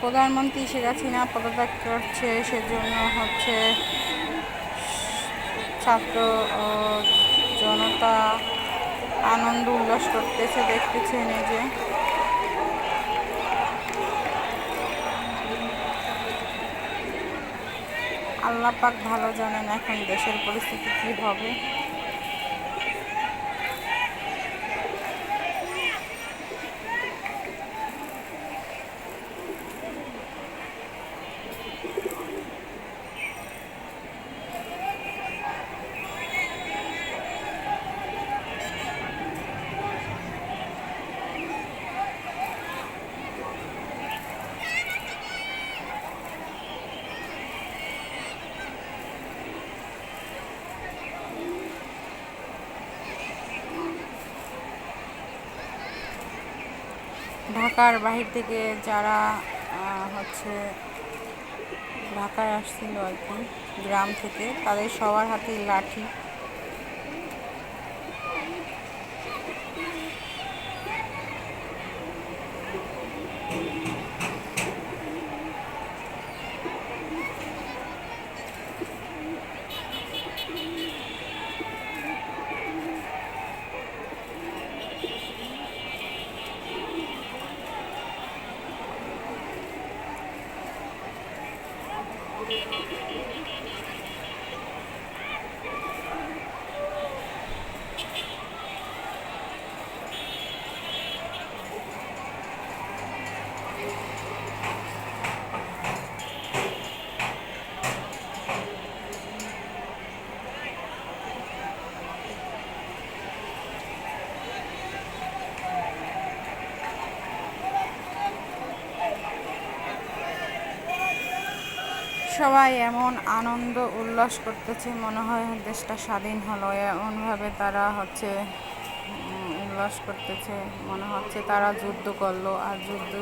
প্রধানমন্ত্রী শেখ হাসিনা পদত্যাগ করছে, সেজন্য হচ্ছে ছাত্র জনতা আনন্দ উল্লাস করতেছে, দেখতেছেন এই যে। আল্লাহ পাক ভালো জানেন এখন দেশের পরিস্থিতি কী হবে। ঢাকার বাহির থেকে যারা হচ্ছে ঢাকায় আসছিল আর কি, গ্রাম থেকে, তাদের সবার হাতে লাঠি। সবাই এমন আনন্দ, উল্লাস করতেছে, মনে হয় দেশটা স্বাধীন হলো। এমনভাবে তারা হচ্ছে উল্লাস করতেছে, মনে হচ্ছে তারা যুদ্ধ করল। আর যুদ্ধ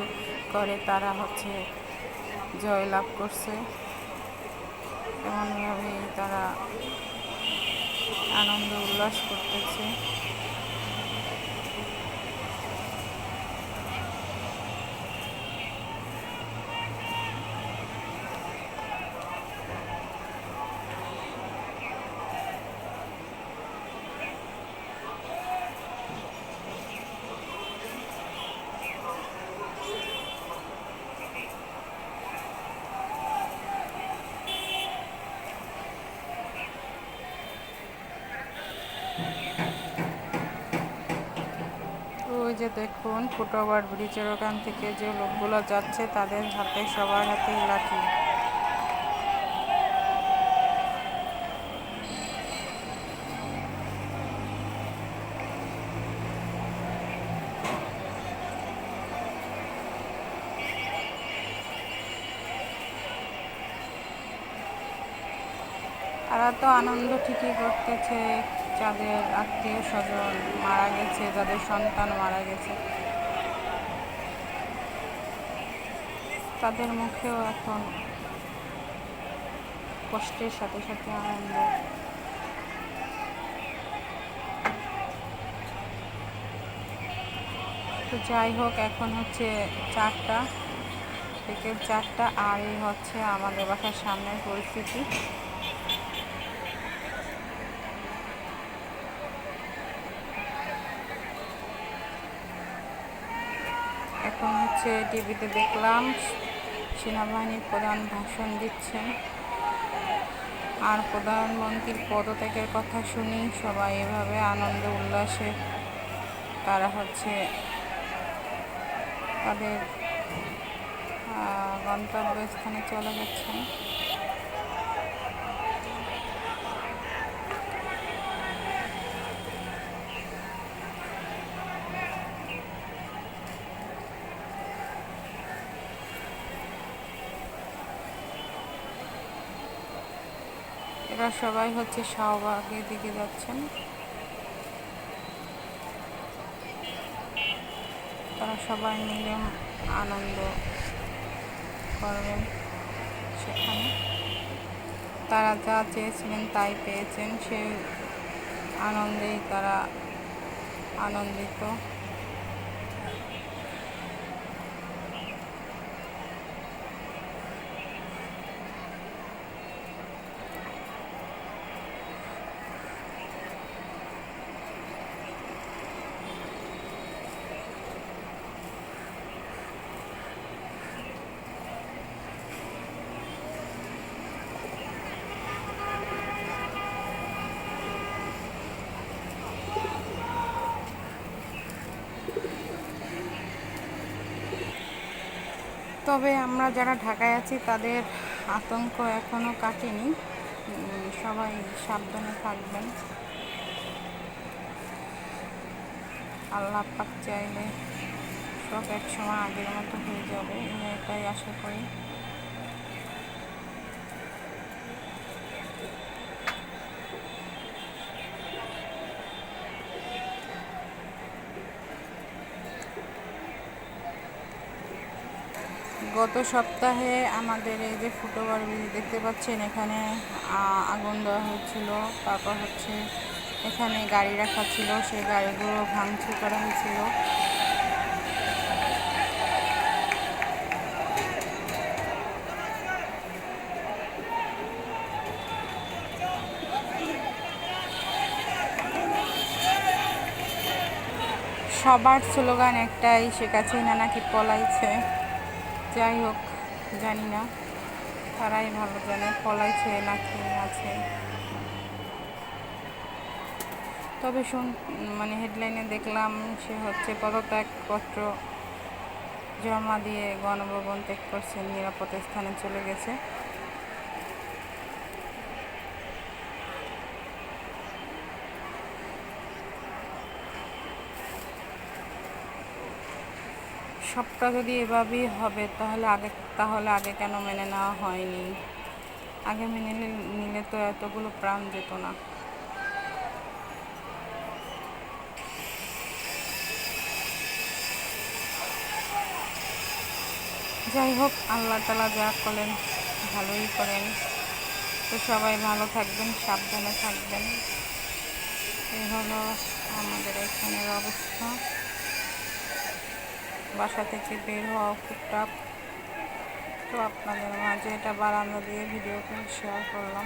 করে তারা হচ্ছে জয়লাভ করছে। এমনভাবেই তারা আনন্দ, উল্লাস করতেছে। যে দেখুন ফুটওভার ব্রিজের ওখান থেকে যে লোকগুলো যাচ্ছে তাদের হাতে সবার হাতেই লাঠি। তারা তো আনন্দ ঠিকই করতেছে। যাদের আত্মীয় স্বজন মারা গেছে, যাদের সন্তান মারা গেছে, তাদের মুখেও এখন কষ্টের সাথে সাথে আনন্দ। তো যাই হোক, এখন হচ্ছে চারটা, বিকেল চারটা, আর এই হচ্ছে আমাদের বাসার সামনের পরিস্থিতি। এখন হচ্ছে টিভিতে দেখলাম, সেনাবাহিনীর প্রধান ভাষণ দিচ্ছেন। আর প্রধানমন্ত্রীর পদত্যাগের কথা শুনি সবাই এভাবে আনন্দ, উল্লাসে তারা হচ্ছে তাদের গন্তব্যস্থানে চলে যাচ্ছেন এরা সবাই হচ্ছে শাহবাগের দিকে যাচ্ছেন। তারা সবাই মিলে আনন্দ করবেন সেখানে। তারা যা চেয়েছিলেন তাই পেয়েছেন সেই আনন্দেই তারা আনন্দিত। তবে আমরা যারা ঢাকায় আছি, তাদের আতঙ্ক এখনও কাটেনি। সবাই সাবধানে থাকবেন। আল্লাহ পাক চাইলে সব এক সময় আগের মতো হয়ে যাবে, এটাই আশা করি। গত সপ্তাহে আমাদের এই যে ফুটওভার ব্রিজ দেখতে পাচ্ছেন, এখানে আগুন দেওয়া হয়েছিল। তারপর হচ্ছে এখানে গাড়ি রাখা ছিল, সেই গাড়িগুলো ভাঙচুর করা হয়েছিল। সবার স্লোগান একটাই শেখ হাসিনা নাকি পলাইছে। যাই হোক, জানি না। তারাই ভালো জানে না নাকি আছে। তবে শুন মানে হেডলাইনে দেখলাম, সে হচ্ছে পদত্যাগপত্র জমা দিয়ে গণভবন ত্যাগ করছে, নিরাপদ স্থানে চলে গেছে। সবটা যদি এভাবেই হবে, তাহলে আগে তাহলে আগে কেন মেনে নেওয়া হয়নি? আগে মেনে নিলে- তো এতগুলো প্রাণ যেত না। যাই হোক, আল্লাহ তালা যা করেন ভালোই করেন। তো সবাই ভালো থাকবেন, সাবধানে থাকবেন। এই হলো আমাদের এখানের অবস্থা। বাসা থেকে বের হওয়া খুব টাফ তো আপনাদের মাঝে এটা বারান্দা দিয়ে ভিডিও করে শেয়ার করলাম।